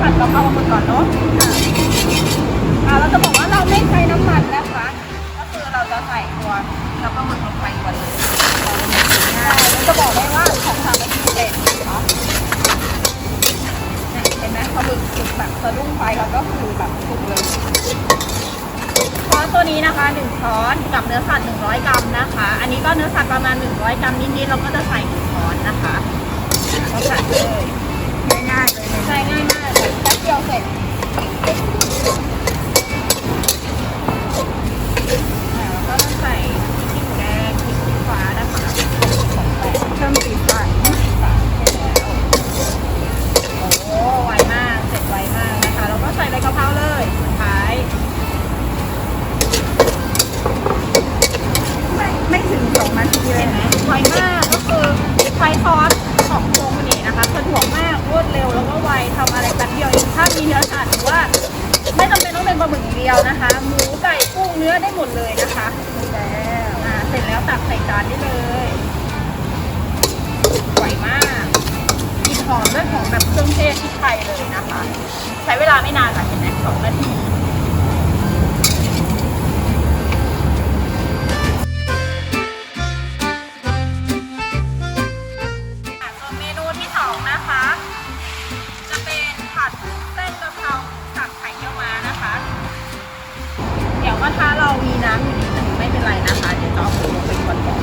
ผัดกะเพราหมึกก่อนเนาะอะอะเราจะบอกว่าเราไม่ใช้น้ำมันนะคะ ก็คือเราจะใส่ตัวกะเพราหมึกลงไปก่อนเลยเราจะบอกได้ว่าของทำไม่พิเศษนะคะเนี่ยเห็นไหมพอหมึกสุกแบบสะดุ้งไฟแล้วก็คือแบบสุกเลยช้อนตัวนี้นะคะ1ช้อนกับเนื้อสัตว์100 กรัมนะคะ อันนี้ก็เนื้อสัตว์ประมาณ 100 กรัมนิดๆเราก็จะใส่1ช้อนนะคะ ไฟซอสของโรงนี้นะคะสะดวกมากรวดเร็วแล้วก็ไวทำอะไรแป๊บเดียวเองถ้ามีเนื้อสัตว์หรือว่า ไม่จำเป็นต้องเป็นปลาหมึกอย่างเดียวนะคะ หมูไก่กุ้งเนื้อได้หมดเลยนะคะแล้วอ่าเสร็จแล้วตักใส่จานได้เลยไวมากกลิ่นหอมด้วยหอมแบบเครื่องเทศที่ไทยเลยนะคะ ใช้เวลาไม่นานค่ะเห็นไหมสองนาที จะเอาหมูลงไปก่อนก่อน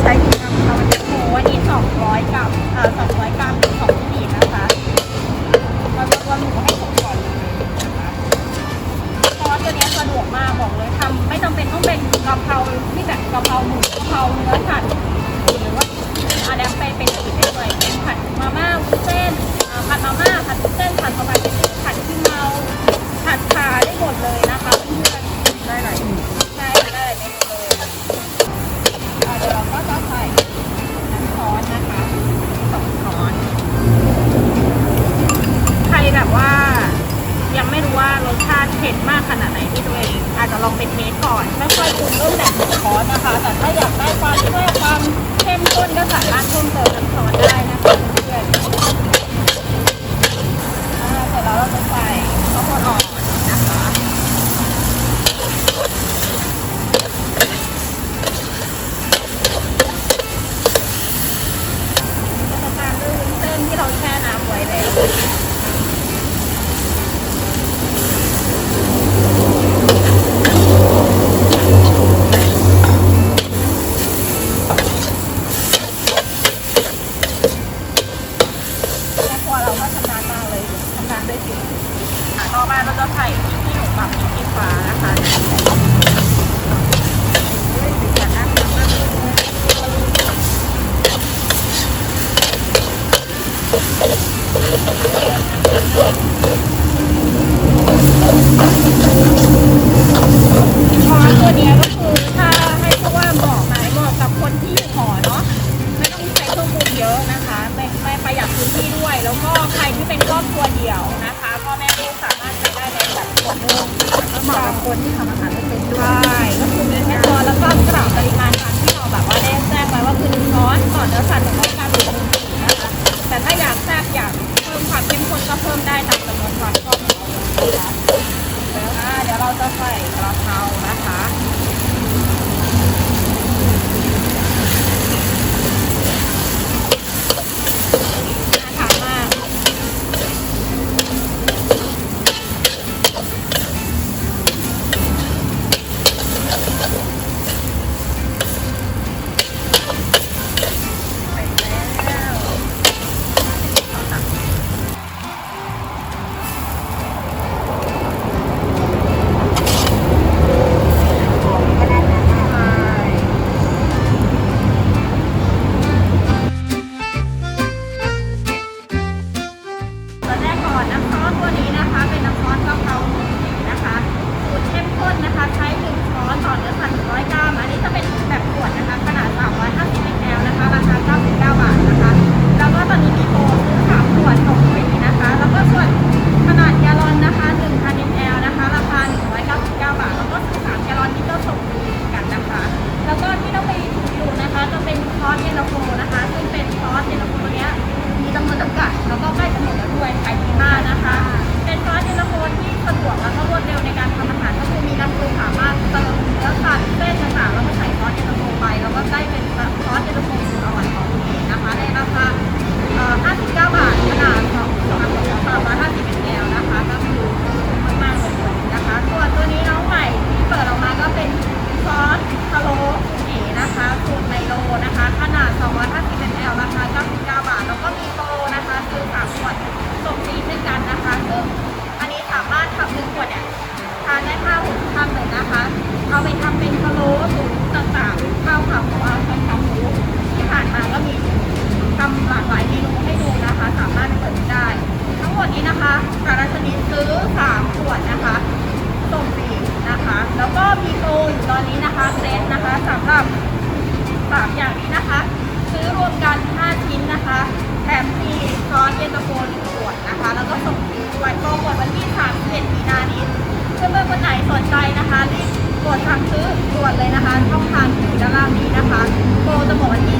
ใช้กี่คำค่ะวันนี้หมูวันนี้สองร้อยกรัมเอ่อ200กรัมสองขีดนะคะเราจะตัวหมูให้สุกก่อนเลยนะคะซอสตัวนี้สะดวกมากบอกเลยทำไม่จำเป็นต้องเป็นกะเพราที่แบบกะเพราหมูกะเพราเนื้อสัตว์ ก่อนไม่ค่อยปรุงเริ่มแบบหนึ่งช้อสนะคะ แต่ถ้าอยากได้ความช่วยความเข้มข้นก็สามารถเพิ่มเติมน้ำซอสได้นะคะเพื่อนๆอ่าเสร็จแล้วเราจะใส่ข้าวโพดอ่อนนะคะ ก็จะตามด้วยวุ้นเส้นที่เราแช่น้ำไว้แล้ว แม่ครัวเราก็ชำนาญมากเลยชำนาญด้วยจริงอะต่อมาเราจะใส่พริกขี้หนูปรับพริกขี้ฟ้านะคะ ด้วยสีสันน่าทานมากเลย ช้อนตัวเนี้ยก็คือถ้าให้เพราะว่าเหมาะไหมเหมาะกับคนที่อยู่หอเนาะไม่ต้องใช้เครื่องปรุงเยอะนะคะไม่ไม่ประหยัดพื้นที่ด้วย แล้วก็ใครที่เป็นครอบครัวเดี่ยวนะคะพ่อแม่ลูกสามารถใช้ได้ในแบบคนนึงก็เหมาะกับคนที่ทำอาหารไม่เป็นด้วใช่ยก็คือแค่ช้อนแล้วก็กระปริมาณตามที่เราแบบว่าได้แจ้งไว้ว่าคือหนึ่งช้อนต่อเนื้อสัตว์หนึ่งร้อยกรัมหรือหนึ่งขีดนะคะ แต่ถ้าอยากแซ่บอยากเพิ่มความเข้มข้นก็เพิ่มได้ตามจำนวนความชอบของเราเลยนะคะแล้วอ่าเดี๋ยวเราจะใส่กระเพรานะคะ วดสมจีนด้วกันนะคะ ซึ่งอันนี้สามารถทำหนึ่งขวดเนี่ยทานได้ข้าหกคำเลยนะคะ เอาไปทำเป็นพะโล้ตุ๋นต่างๆข้าวขาหมู ตรวจทางซื้อตรวจเลยนะคะช่องทางที่อยู่ด้านล่างนี้นะคะโปรจะหมดวันที่